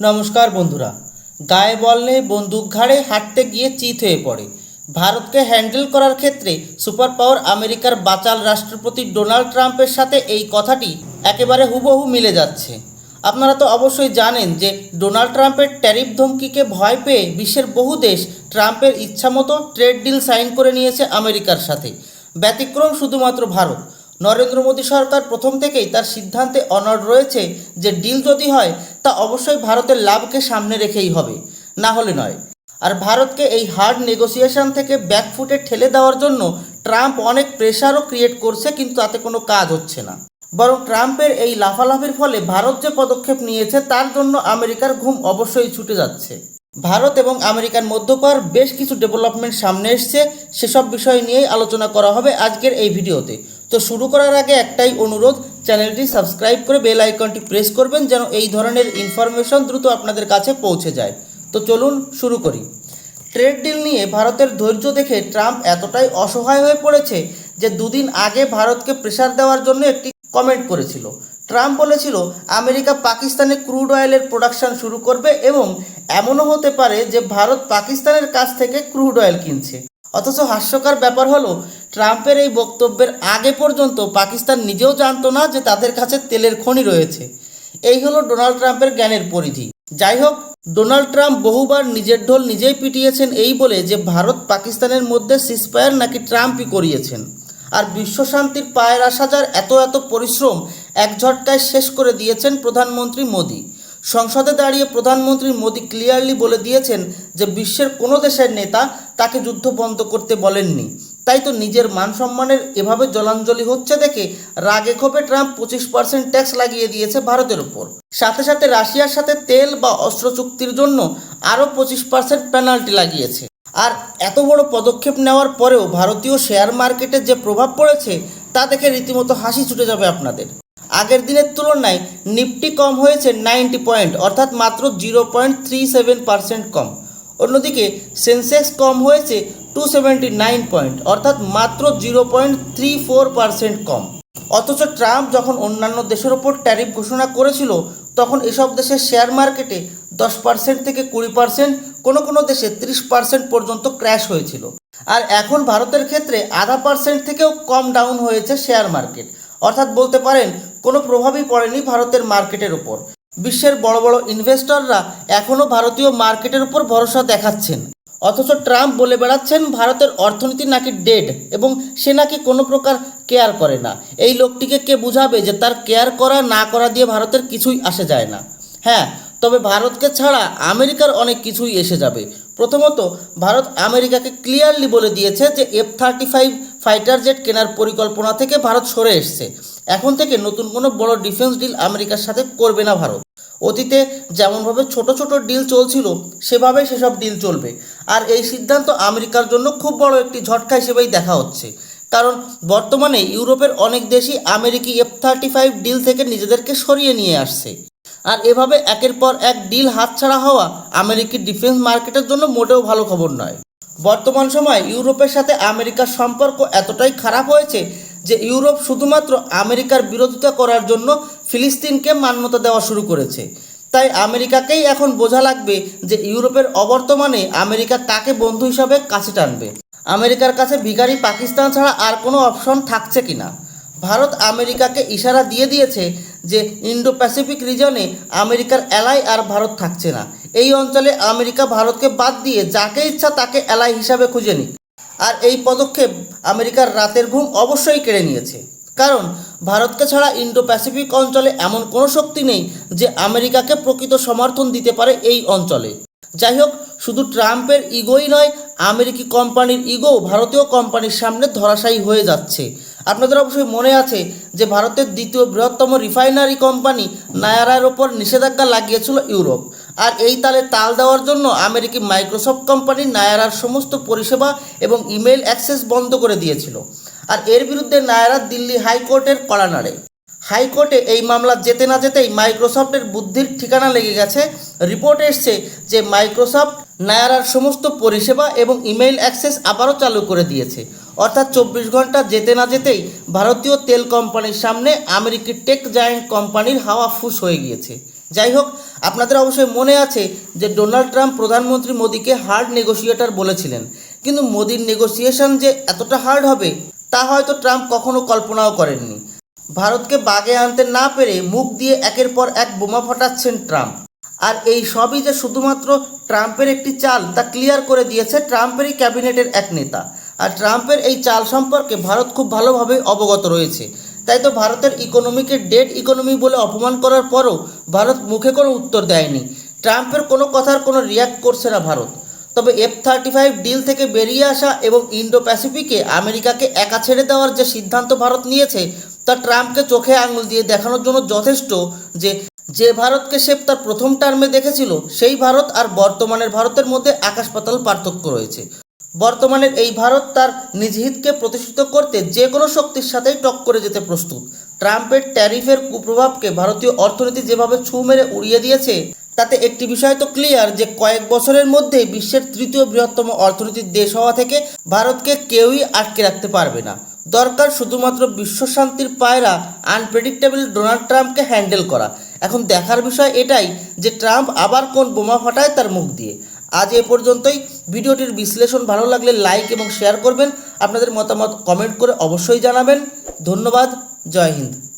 নমস্কার বন্ধুরা। গায়ে বল নেই, বন্দুক ঘাড়ে, হাঁটতে গিয়ে চিত হয়ে পড়ে। ভারতকে হ্যান্ডেল করার ক্ষেত্রে সুপার পাওয়ার আমেরিকার বাচাল রাষ্ট্রপতি ডোনাল্ড ট্রাম্পের সাথে এই কথাটি একেবারে হুবহু মিলে যাচ্ছে। আপনারা তো অবশ্যই জানেন যে ডোনাল্ড ট্রাম্পের ট্যারিফ ধমকিকে ভয় পেয়ে বিশ্বের বহু দেশ ট্রাম্পের ইচ্ছামতো ট্রেড ডিল সাইন করে নিয়েছে আমেরিকার সাথে। ব্যতিক্রম শুধুমাত্র ভারত। নরেন্দ্র মোদী সরকার প্রথম থেকেই তার সিদ্ধান্তে অনড় রয়েছে যে ডিল যদি হয়, তা অবশ্যই ভারতের লাভকে সামনে রেখেই হবে। না হলে নয়। আর ভারতকে এই হার্ড নেগোসিয়েশন থেকে ব্যাকফুটে ঠেলে দেওয়ার জন্য ট্রাম্প অনেক প্রেশারও ক্রিয়েট করছে, কিন্তু তাতে কোনো কাজ হচ্ছে না। বরং ট্রাম্পের এই লাফালাফির ফলে ভারত যে পদক্ষেপ নিয়েছে, তার জন্য আমেরিকার ঘুম অবশ্যই ছুটে যাচ্ছে। ভারত এবং আমেরিকার মধ্যকার বেশ কিছু ডেভেলপমেন্ট সামনে এসছে। সেসব বিষয় নিয়েই আলোচনা করা হবে আজকের এই ভিডিওতে। তো শুরু করার আগে একটাই অনুরোধ, চ্যানেলটি সাবস্ক্রাইব করে বেল আইকনটি প্রেস করবেন যেন এই ধরনের ইনফরমেশন দ্রুত আপনাদের কাছে পৌঁছে যায়। তো চলুন শুরু করি। ট্রেড ডিল নিয়ে ভারতের ধৈর্য দেখে ট্রাম্প এতটাই অসহায় হয়ে পড়েছে যে দুদিন আগে ভারতকে প্রেশার দেওয়ার জন্য একটি কমেন্ট করেছিল। ট্রাম্প বলেছিল, আমেরিকা পাকিস্তানে ক্রুড অয়েলের প্রোডাকশন শুরু করবে এবং এমনও হতে পারে যে ভারত পাকিস্তানের কাছ থেকে ক্রুড অয়েল কিনছে। অথচ হাস্যকর ব্যাপার হলো, ট্রাম্পের এই বক্তব্যের আগে পর্যন্ত পাকিস্তান নিজেও জানতো না যে তাদের কাছে তেলের খনি রয়েছে। এই হলো ডোনাল্ড ট্রাম্পের জ্ঞানের পরিধি। যাই হোক, ডোনাল্ড ট্রাম্প বহুবার নিজের ঢোল নিজেই পিটিয়েছেন এই বলে যে ভারত পাকিস্তানের মধ্যে সিসপায়ার নাকি ট্রাম্পই করিয়েছেন। আর বিশ্ব শান্তির পায়ের আসা যার এত এত পরিশ্রম এক ঝটকায় শেষ করে দিয়েছেন প্রধানমন্ত্রী মোদী। সংসদে দাঁড়িয়ে প্রধানমন্ত্রী মোদী ক্লিয়ারলি বলে দিয়েছেন যে বিশ্বের কোনো দেশের নেতা তাকে যুদ্ধ বন্ধ করতে বলেননি। তাই তো নিজের মান সম্মানের এভাবে জলাঞ্জলি হচ্ছে দেখে রাগে ক্ষোভে ট্রাম্প পঁচিশ পার্সেন্ট ট্যাক্স লাগিয়ে দিয়েছে ভারতের উপর সাথে সাথে রাশিয়ার সাথে তেল বা অস্ত্র চুক্তির জন্য আরও পঁচিশ পার্সেন্ট পেনাল্টি লাগিয়েছে। আর এত বড় পদক্ষেপ নেওয়ার পরেও ভারতীয় শেয়ার মার্কেটে যে প্রভাব পড়েছে, তা দেখে রীতিমতো হাসি ছুটে যাবে আপনাদের। আগের দিনের তুলনায় নিফটি কম হয়েছে নাইনটি পয়েন্ট, অর্থাৎ মাত্র zero point three seven percent কম। অন্যদিকে সেন্সেক্স কম হয়েছে টু সেভেন্টি নাইন পয়েন্ট, অর্থাৎ মাত্র zero point three four percent কম। অথচ ট্রাম্প যখন অন্যান্য দেশের ওপর ট্যারিফ ঘোষণা করেছিল, তখন এসব দেশের শেয়ার মার্কেটে দশ পার্সেন্ট থেকে কুড়ি পার্সেন্ট, কোনো কোনো দেশে ত্রিশ পার্সেন্ট পর্যন্ত ক্র্যাশ হয়েছিল। আর এখন ভারতের ক্ষেত্রে আধা পার্সেন্ট থেকেও কম ডাউন হয়েছে শেয়ার মার্কেট। অর্থাৎ বলতে পারেন কোনো প্রভাবই পড়েনি ভারতের মার্কেটের উপর। বিশ্বের বড় বড় ইনভেস্টররা এখনও ভারতীয় মার্কেটের উপর ভরসা দেখাচ্ছেন। অথচ ট্রাম্প বলে বেড়াচ্ছেন, ভারতের অর্থনীতি নাকি ডেড এবং সে নাকি কোনো প্রকার কেয়ার করে না। এই লোকটিকে কে বুঝাবে যে তার কেয়ার করা, না করা দিয়ে ভারতের কিছুই আসে যায় না? হ্যাঁ তবে ভারতকে ছাড়া আমেরিকার অনেক কিছুই এসে যাবে। প্রথমত, ভারত আমেরিকাকে ক্লিয়ারলি বলে দিয়েছে যে F thirty five fighter jet কেনার পরিকল্পনা থেকে ভারত সরে এসছে। এখন থেকে নতুন কোনো বড় ডিফেন্স ডিল আমেরিকার সাথে করবে না ভারত। অতীতে যেমনভাবে ছোট ছোট ডিল চলছিল সেভাবেই সেসব ডিল চলবে। আর এই সিদ্ধান্ত আমেরিকার জন্য খুব বড় একটি ঝটকা হিসেবেই দেখা হচ্ছে। কারণ বর্তমানে ইউরোপের অনেক দেশই আমেরিকি এফ থার্টি ফাইভ ডিল থেকে নিজেদেরকে সরিয়ে নিয়ে আসছে। আর এভাবে একের পর এক ডিল হাতছাড়া হওয়া আমেরিকি ডিফেন্স মার্কেটের জন্য মোটেও ভালো খবর নয়। বর্তমান সময় ইউরোপের সাথে আমেরিকার সম্পর্ক এতটাই খারাপ হয়েছে যে ইউরোপ শুধুমাত্র আমেরিকার বিরোধিতা করার জন্য ফিলিস্তিনকে মান্যতা দেওয়া শুরু করেছে। তাই আমেরিকাকেই এখন বোঝা লাগবে যে ইউরোপের অবর্তমানে আমেরিকা তাকে বন্ধু হিসাবে কাছে টানবে। আমেরিকার কাছে ভিখারি পাকিস্তান ছাড়া আর কোনো অপশন থাকছে কিনা? ভারত আমেরিকাকে ইশারা দিয়ে দিয়েছে যে ইন্ডো প্যাসিফিক রিজনে আমেরিকার এলাই আর ভারত থাকছে না। এই অঞ্চলে আমেরিকা ভারতকে বাদ দিয়ে যাকে ইচ্ছা তাকে এলাই হিসাবে খুঁজে নিক। আর এই পদক্ষেপ আমেরিকার রাতের ঘুম অবশ্যই কেড়ে নিয়েছে। কারণ, ভারতকে ছাড়া ইন্ডো প্যাসিফিক অঞ্চলে এমন কোনো শক্তি নেই যে আমেরিকাকে প্রকৃত সমর্থন দিতে পারে এই অঞ্চলে। যাই হোক, শুধু ট্রাম্পের ইগোই নয়, আমেরিকি কোম্পানির ইগো ভারতীয় কোম্পানির সামনে ধরাশায়ী হয়ে যাচ্ছে। আপনাদের অবশ্যই মনে আছে যে ভারতের দ্বিতীয় বৃহত্তম রিফাইনারি কোম্পানি নায়ারার ওপর নিষেধাজ্ঞা লাগিয়েছিল ইউরোপ। আর এই তালে তাল দেওয়ার জন্য আমেরিকি মাইক্রোসফট কোম্পানি নায়ারার সমস্ত পরিষেবা এবং ইমেল অ্যাক্সেস বন্ধ করে দিয়েছিল। আর এর বিরুদ্ধে নায়ারা দিল্লি হাইকোর্টের কড়া নাড়ে। হাইকোর্টে এই মামলা যেতে না যেতেই মাইক্রোসফটের বুদ্ধির ঠিকানা লেগে গেছে। রিপোর্ট এসছে যে মাইক্রোসফট নায়ারার সমস্ত পরিষেবা এবং ইমেইল অ্যাক্সেস আবারও চালু করে দিয়েছে। অর্থাৎ চব্বিশ ঘণ্টা যেতে না যেতেই ভারতীয় তেল কোম্পানির সামনে আমেরিকি টেক জায়ান্ট কোম্পানির হাওয়া ফুস হয়ে গিয়েছে। যাই হোক আপনাদের অবশ্যই মনে আছে যে ডোনাল্ড ট্রাম্প প্রধানমন্ত্রী মোদীকে হার্ড নেগোসিয়েটর বলেছিলেন। কিন্তু মোদির নেগোসিয়েশন যে এতটা হার্ড হবে, তা হয়তো ট্রাম্প কখনো কল্পনাও করেননি। ভারতকে বাগে আনতে না পেরে মুখ দিয়ে একের পর এক বোমা ফাটাচ্ছেন ট্রাম্প। আর এই সবই যে শুধুমাত্র ট্রাম্পের একটি চাল, তা ক্লিয়ার করে দিয়েছে ট্রাম্পেরই ক্যাবিনেটের এক নেতা। আর ট্রাম্পের এই চাল সম্পর্কে ভারত খুব ভালোভাবে অবগত রয়েছে। তাই তো ভারতের ইকোনমিকে ডেড ইকোনমি বলে অপমান করার পরও ভারত মুখে কোনো উত্তর দেয়নি। ট্রাম্পের কোনো কথার কোনো রিয়াক্ট করছে না ভারত। তবে এফ থার্টি ফাইভ ডিল থেকে বেরিয়ে আসা এবং ইন্ডো প্যাসিফিকে আমেরিকাকে একা ছেড়ে দেওয়ার যে সিদ্ধান্ত ভারত নিয়েছে, তা ট্রাম্পকে চোখে আঙুল দিয়ে দেখানোর জন্য যথেষ্ট যে যে ভারতকে সে তার প্রথম টার্মে দেখেছিল, সেই ভারত আর বর্তমানের ভারতের মধ্যে আকাশ পাতাল পার্থক্য রয়েছে। বর্তমানের এই ভারত তার নিজ হিতকে প্রতিষ্ঠিত করতে যে কোনো শক্তির সাথেই টক করে যেতে প্রস্তুত। ট্রাম্পের ট্যারিফের কুপ্রভাবকে ভারতীয় অর্থনীতি যেভাবে ছু মেরে উড়িয়ে দিয়েছে, তাতে একটি বিষয় তো ক্লিয়ার যে কয়েক বছরের মধ্যেই বিশ্বের তৃতীয় বৃহত্তম অর্থনীতির দেশ হওয়া থেকে ভারতকে কেউই আটকে রাখতে পারবে না। দরকার শুধুমাত্র বিশ্ব শান্তির পায়রা আনপ্রেডিক্টেবল ডোনাল্ড ট্রাম্পকে হ্যান্ডেল করা। এখন দেখার বিষয় এটাই যে ট্রাম্প আবার কোন বোমা ফাটায় তার মুখ দিয়ে। আজ এ পর্যন্তই। ভিডিওটির বিশ্লেষণ ভালো লাগলে লাইক এবং শেয়ার করবেন। আপনাদের মতামত কমেন্ট করে অবশ্যই জানাবেন। ধন্যবাদ। জয় হিন্দ।